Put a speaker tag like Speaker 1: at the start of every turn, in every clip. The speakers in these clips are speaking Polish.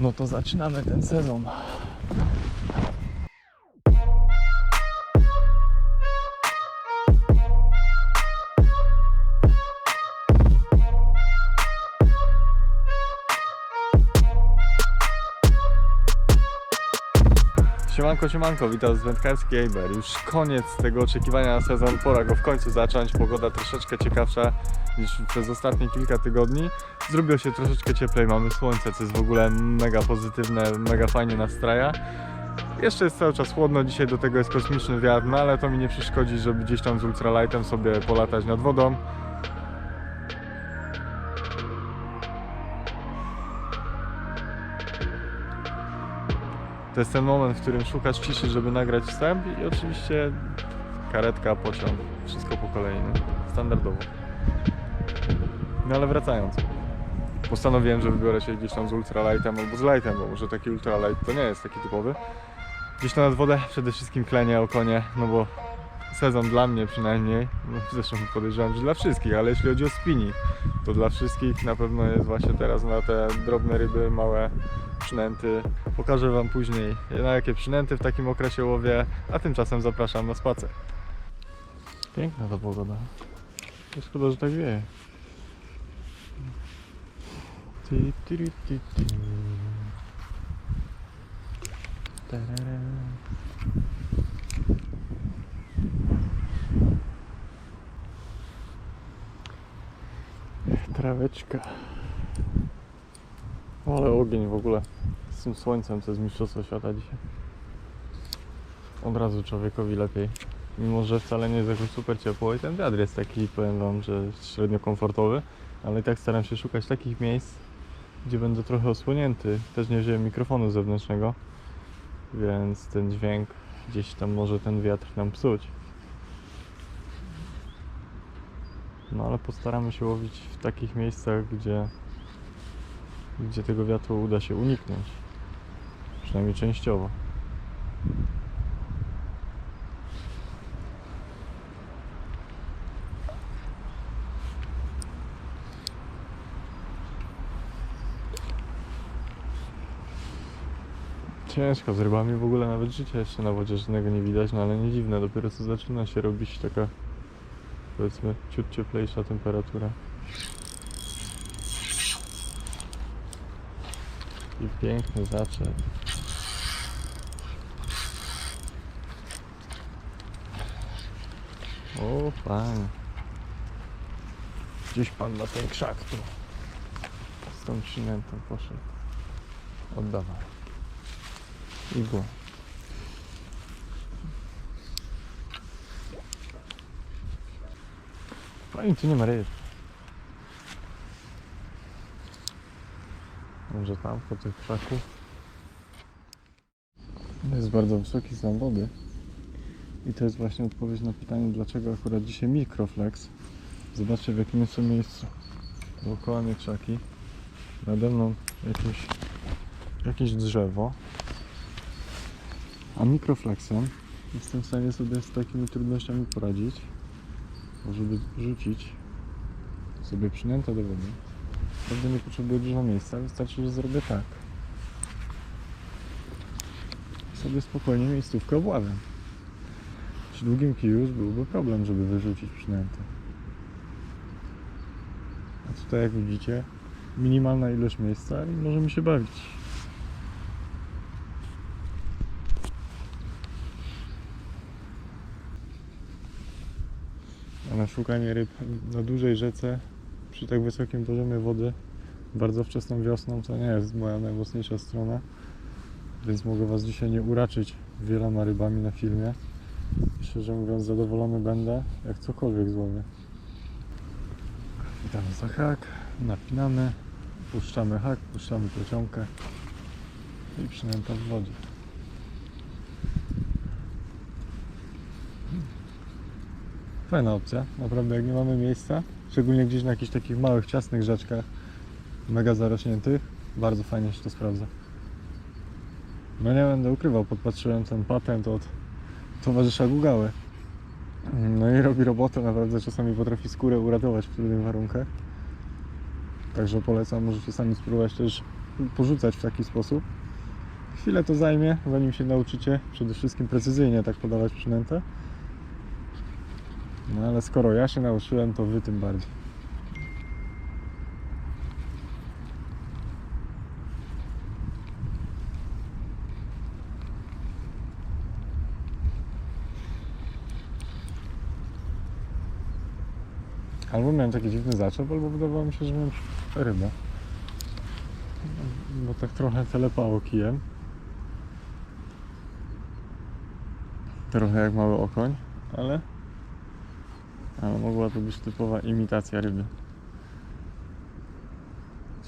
Speaker 1: No to zaczynamy ten sezon. Siemanko, siemanko, witam z Wędkarski Ejber. Już koniec tego oczekiwania na sezon, pora go w końcu zacząć. Pogoda troszeczkę ciekawsza niż przez ostatnie kilka tygodni. Zrobiło się troszeczkę cieplej, mamy słońce, co jest w ogóle mega pozytywne, mega fajnie nastraja. Jeszcze jest cały czas chłodno, dzisiaj do tego jest kosmiczny wiatr, no ale to mi nie przeszkodzi, żeby gdzieś tam z ultralightem sobie polatać nad wodą. To jest ten moment, w którym szukasz ciszy, żeby nagrać wstęp i oczywiście karetka, pociąg, wszystko po kolei, nie? standardowo. No ale wracając. Postanowiłem, że wybiorę się gdzieś tam z ultralightem albo z lightem, bo może taki ultralight to nie jest taki typowy. Gdzieś tam nad wodę przede wszystkim klenie, okonie, no bo sezon dla mnie przynajmniej, no zresztą podejrzewam, że dla wszystkich, ale jeśli chodzi o spinning, to dla wszystkich na pewno jest właśnie teraz na te drobne ryby, małe przynęty. Pokażę Wam później na jakie przynęty w takim okresie łowię, a tymczasem zapraszam na spacer. Piękna ta pogoda. Szkoda, że tak wieje. Tarara. Traweczka. Ale ogień w ogóle z tym słońcem, co jest mistrzostwo świata dzisiaj. Od razu człowiekowi lepiej. Mimo, że wcale nie jest jakoś super ciepło i ten wiatr jest taki, powiem wam, że średnio komfortowy, ale i tak staram się szukać takich miejsc, gdzie będę trochę osłonięty. Też nie wziąłem mikrofonu zewnętrznego, więc ten dźwięk gdzieś tam może ten wiatr nam psuć. No ale postaramy się łowić w takich miejscach, gdzie, gdzie tego wiatru uda się uniknąć. Przynajmniej częściowo. Ciężko z rybami w ogóle nawet życia jeszcze na wodzie żadnego nie widać, no ale nie dziwne, dopiero co zaczyna się robić taka powiedzmy ciut cieplejsza temperatura. I piękny zaczep. O panie. Gdzieś pan na ten krzak tu. Z tą przynętą poszedł. Oddawaj. Igła. Fajnie, tu nie ma ryb. Może tam, po tych krzaków. Jest bardzo wysoki stan wody. I to jest właśnie odpowiedź na pytanie, dlaczego akurat dzisiaj Microflex. Zobaczcie w jakim jest to miejscu. Dookoła mnie krzaki. Nade mną jakieś, jakieś drzewo. A Microflexem jestem w stanie sobie z takimi trudnościami poradzić żeby rzucić sobie przynętę do wody. Prawda nie potrzebuję dużo miejsca, wystarczy, że zrobię tak. I sobie spokojnie miejscówkę obławiam. Przy długim kiju już byłby problem, żeby wyrzucić przynętę. A tutaj jak widzicie, minimalna ilość miejsca i możemy się bawić. Na szukanie ryb na dużej rzece przy tak wysokim poziomie wody bardzo wczesną wiosną to nie jest moja najmocniejsza strona więc mogę Was dzisiaj nie uraczyć wieloma rybami na filmie. Szczerze mówiąc zadowolony będę jak cokolwiek złowię. Witamy za hak napinamy puszczamy hak, puszczamy plecionkę i przynęta w wodzie Fajna opcja, naprawdę jak nie mamy miejsca, szczególnie gdzieś na jakichś takich małych, ciasnych rzeczkach, mega zarośniętych, bardzo fajnie się to sprawdza. No nie będę ukrywał, podpatrzyłem ten patent od towarzysza Gugały. No i robi robotę, naprawdę czasami potrafi skórę uratować w trudnych warunkach. Także polecam, możecie sami spróbować też porzucać w taki sposób. Chwilę to zajmie, zanim się nauczycie przede wszystkim precyzyjnie tak podawać przynętę. No ale skoro ja się nauczyłem, to wy tym bardziej. Albo miałem taki dziwny zaczep, albo wydawało mi się, że miałem rybę. Bo tak trochę telepało kijem. Trochę jak mały okoń, ale... Ale mogła to być typowa imitacja ryby.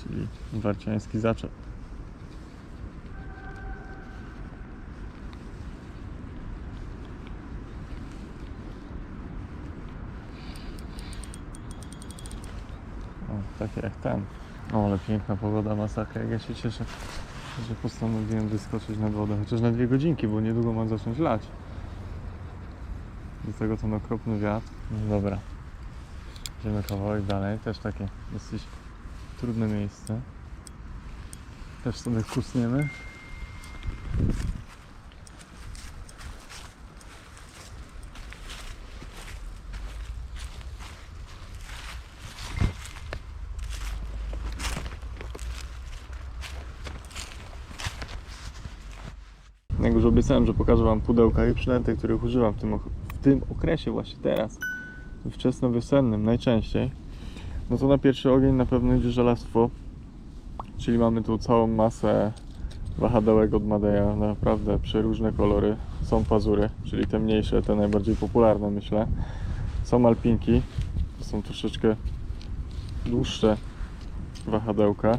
Speaker 1: Czyli warciański zaczep. O, takie jak ten. O, ale piękna pogoda, masakra. Jak ja się cieszę, że postanowiłem wyskoczyć nad wodę. Chociaż na dwie godzinki, bo niedługo ma zacząć lać. Do tego ten okropny wiatr. No dobra. Idziemy kawałek dalej. Też takie dosyć trudne miejsce. Też sobie kusniemy. Jak już obiecałem, że pokażę Wam pudełka i przynęty, których używam w tym, w tym okresie właśnie teraz, wczesnowiosennym najczęściej, no to na pierwszy ogień na pewno idzie żelastwo, czyli mamy tu całą masę wahadełek od Madeja, naprawdę przeróżne kolory. Są pazury, czyli te mniejsze, te najbardziej popularne myślę. Są alpinki, to są troszeczkę dłuższe wahadełka.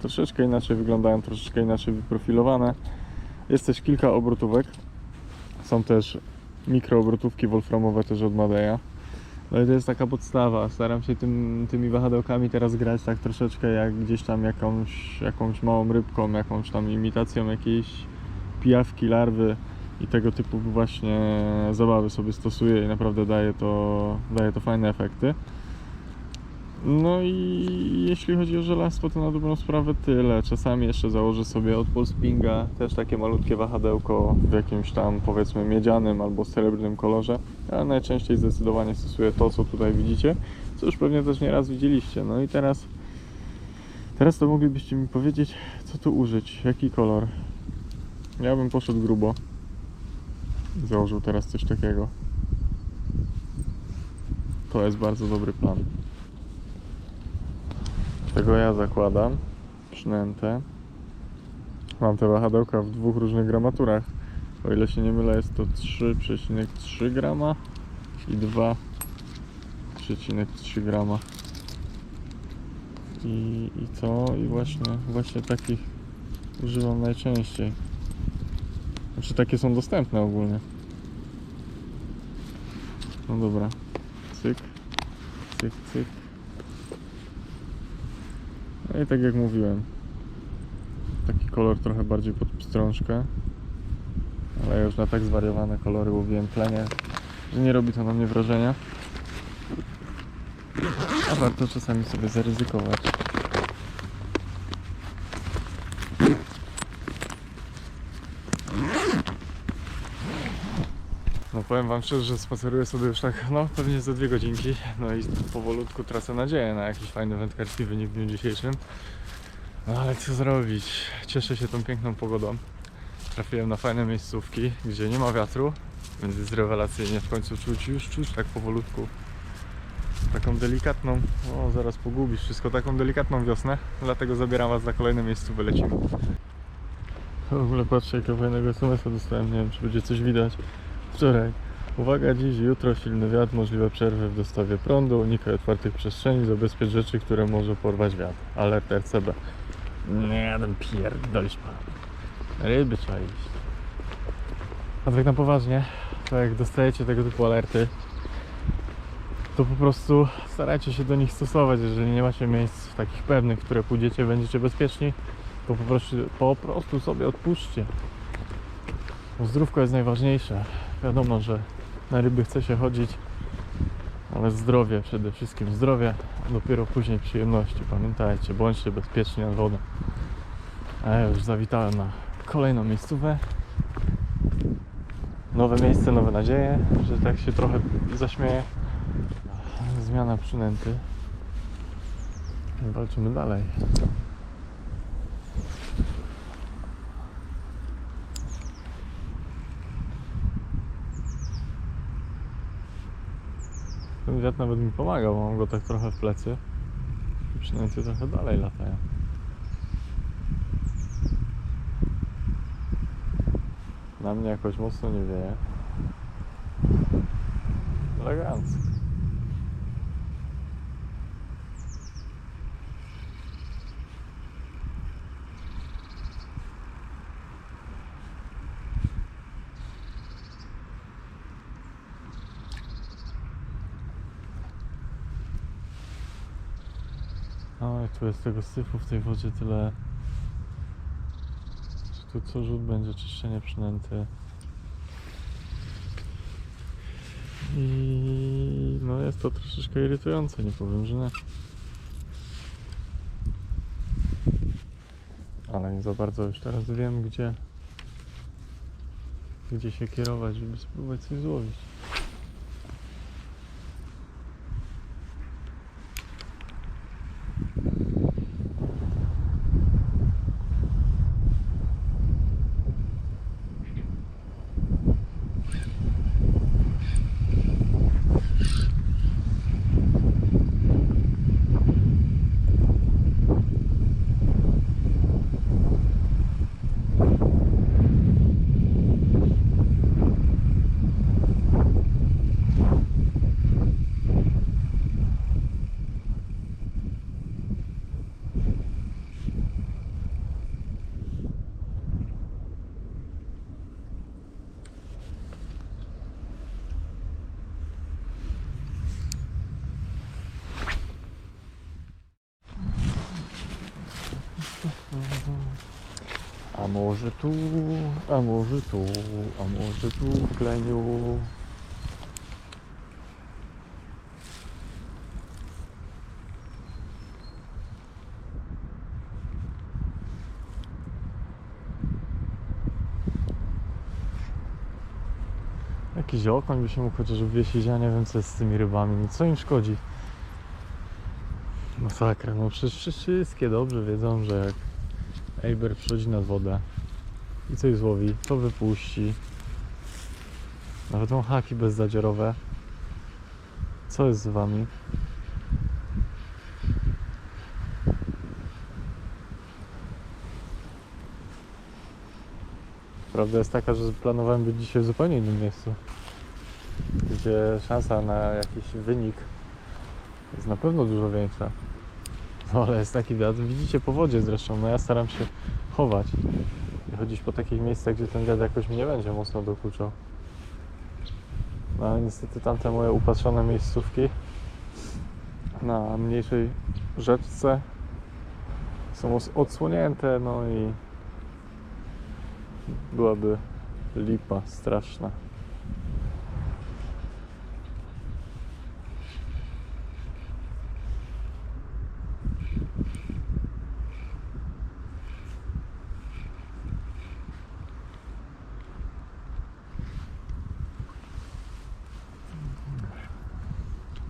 Speaker 1: Troszeczkę inaczej wyglądają, troszeczkę inaczej wyprofilowane. Jest też kilka obrotówek. Są też mikroobrotówki wolframowe też od Madeja. No i to jest taka podstawa. Staram się tym, tymi wahadełkami teraz grać tak troszeczkę jak gdzieś tam jakąś, jakąś małą rybką, jakąś tam imitacją jakiejś pijawki, larwy i tego typu właśnie zabawy sobie stosuję i naprawdę daje to, daje to fajne efekty. No i jeśli chodzi o żelastwo, to na dobrą sprawę tyle. Czasami jeszcze założę sobie od Polspinga też takie malutkie wahadełko w jakimś tam powiedzmy miedzianym albo srebrnym kolorze, ale najczęściej zdecydowanie stosuję to, co tutaj widzicie, co już pewnie też nieraz widzieliście. No i teraz, teraz to moglibyście mi powiedzieć, co tu użyć, jaki kolor. Ja bym poszedł grubo. Założył teraz coś takiego. To jest bardzo dobry plan. Tego ja zakładam przynętę. Mam te wahadełka w dwóch różnych gramaturach. O ile się nie mylę, jest to 3,3 grama i 2,3 grama. I, I co? I właśnie, właśnie takich używam najczęściej. Znaczy takie są dostępne ogólnie. No dobra. Cyk, cyk, cyk. No i tak jak mówiłem, taki kolor trochę bardziej pod pstrążkę, ale już na tak zwariowane kolory łowiłem plenie, że nie robi to na mnie wrażenia. A warto czasami sobie zaryzykować. Powiem wam szczerze, że spaceruję sobie już tak, no pewnie za dwie godzinki, no i powolutku tracę nadzieję na jakiś fajny wędkarski wynik w dniu dzisiejszym. No ale co zrobić? Cieszę się tą piękną pogodą. Trafiłem na fajne miejscówki, gdzie nie ma wiatru, więc jest rewelacyjnie. W końcu czuć, już czuć tak powolutku taką delikatną, o zaraz pogubisz wszystko, taką delikatną wiosnę, dlatego zabieram was na kolejne miejsce, wylecimy. W ogóle patrzę jakiego fajnego SMS-a dostałem, nie wiem czy będzie coś widać. Wczoraj. Uwaga, dziś, jutro silny wiatr, możliwe przerwy w dostawie prądu, unikaj otwartych przestrzeni, zabezpiecz rzeczy, które może porwać wiatr. Alert RCB. Nie, ten pierdolisz pan. Ryby trzeba iść. A tak na poważnie, to jak dostajecie tego typu alerty, to po prostu starajcie się do nich stosować. Jeżeli nie macie miejsc takich pewnych, w które pójdziecie, będziecie bezpieczni, to po prostu, po prostu sobie odpuśćcie. Zdrówko jest najważniejsze. Wiadomo, że na ryby chce się chodzić, ale zdrowie przede wszystkim zdrowie, a dopiero później przyjemności. Pamiętajcie, bądźcie bezpieczni nad wodą. A ja już zawitałem na kolejną miejscówę. Nowe miejsce, nowe nadzieje, że tak się trochę zaśmieję. Zmiana przynęty. Walczymy dalej. Ten wiatr nawet mi pomaga, bo mam go tak trochę w plecy. I przynęty trochę dalej latają. Na mnie jakoś mocno nie wieje. Elegancko. Tu jest tego syfu w tej wodzie tyle. Tu co rzut będzie czyszczenie przynęty. I no jest to troszeczkę irytujące, nie powiem, że nie. Ale nie za bardzo już teraz wiem, gdzie gdzie się kierować, żeby spróbować coś złowić. Może tu, a może tu, a może tu w kleniu. Jakiś okoń by się mógł chociaż wywiesić, ja nie wiem co jest z tymi rybami, no co im szkodzi. Masakra, no przecież wszystkie dobrze wiedzą, że jak Ejber przychodzi nad wodę i coś złowi, to wypuści. Nawet mam haki bezzadziorowe. Co jest z wami? Prawda jest taka, że planowałem być dzisiaj w zupełnie innym miejscu, gdzie szansa na jakiś wynik jest na pewno dużo większa. No ale jest taki wiatr, widzicie po wodzie zresztą, no ja staram się chować i chodzić po takich miejscach, gdzie ten wiatr jakoś mi nie będzie mocno dokuczał. No ale niestety tamte moje upatrzone miejscówki na mniejszej rzeczce są odsłonięte, no i byłaby lipa straszna.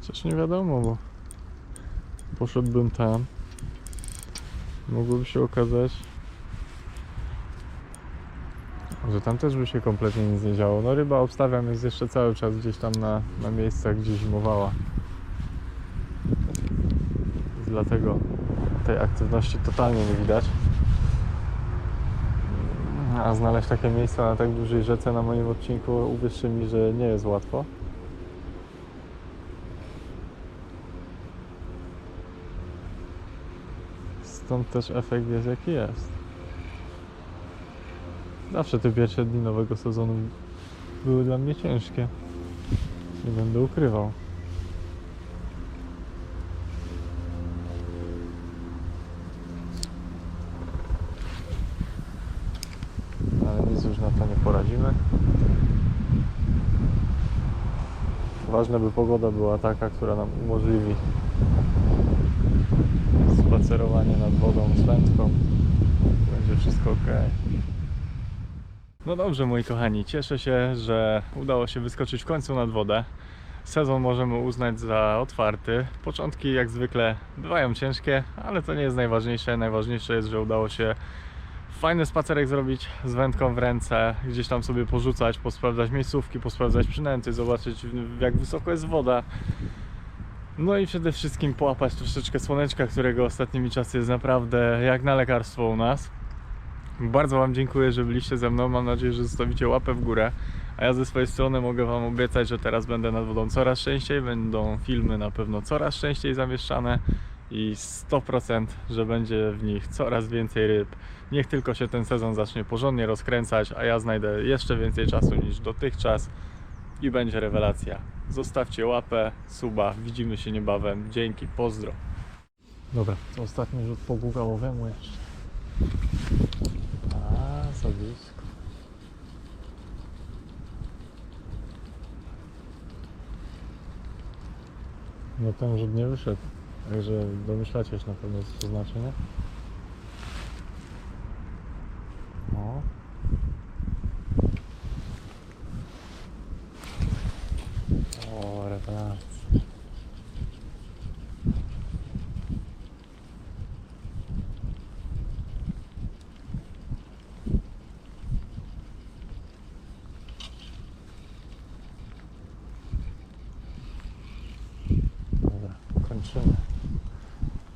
Speaker 1: Chociaż nie wiadomo, bo poszedłbym tam. Mogłoby się okazać, że tam też by się kompletnie nic nie działo. No ryba obstawiam jest jeszcze cały czas gdzieś tam na, na miejscach, gdzie zimowała. Dlatego tej aktywności totalnie nie widać. A znaleźć takie miejsca na tak dużej rzece na moim odcinku, uwierzcie mi, że nie jest łatwo. Stąd też efekt jest jaki jest. Zawsze te pierwsze dni nowego sezonu były dla mnie ciężkie. Nie będę ukrywał. Ale nic już na to nie poradzimy. Ważne by pogoda była taka, która nam umożliwi spacerowanie nad wodą z wędką. Będzie wszystko ok. No dobrze, moi kochani, cieszę się, że udało się wyskoczyć w końcu nad wodę. Sezon możemy uznać za otwarty. Początki, jak zwykle, bywają ciężkie, ale to nie jest najważniejsze. Najważniejsze jest, że udało się fajny spacerek zrobić z wędką w ręce, gdzieś tam sobie porzucać, posprawdzać miejscówki, posprawdzać przynęty, zobaczyć jak wysoko jest woda. No i przede wszystkim połapać troszeczkę słoneczka, którego ostatnimi czasy jest naprawdę jak na lekarstwo u nas. Bardzo Wam dziękuję, że byliście ze mną. Mam nadzieję, że zostawicie łapę w górę. A ja ze swojej strony mogę Wam obiecać, że teraz będę nad wodą coraz częściej. Będą filmy na pewno coraz częściej zamieszczane i 100%, że będzie w nich coraz więcej ryb. Niech tylko się ten sezon zacznie porządnie rozkręcać, a ja znajdę jeszcze więcej czasu niż dotychczas i będzie rewelacja. Zostawcie łapę, suba, widzimy się niebawem. Dzięki, pozdro. Dobra, to ostatni rzut po gugałowemu jeszcze. A, za blisko. No ten rzut nie wyszedł. Także domyślacie się na pewno co to znaczy, nie? No. Dobra, kończymy.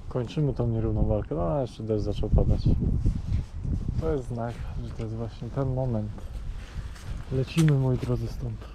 Speaker 1: Kończymy tą nierówną walkę. No, jeszcze deszcz zaczął padać. To jest znak, że to jest właśnie ten moment. Lecimy, moi drodzy, stąd.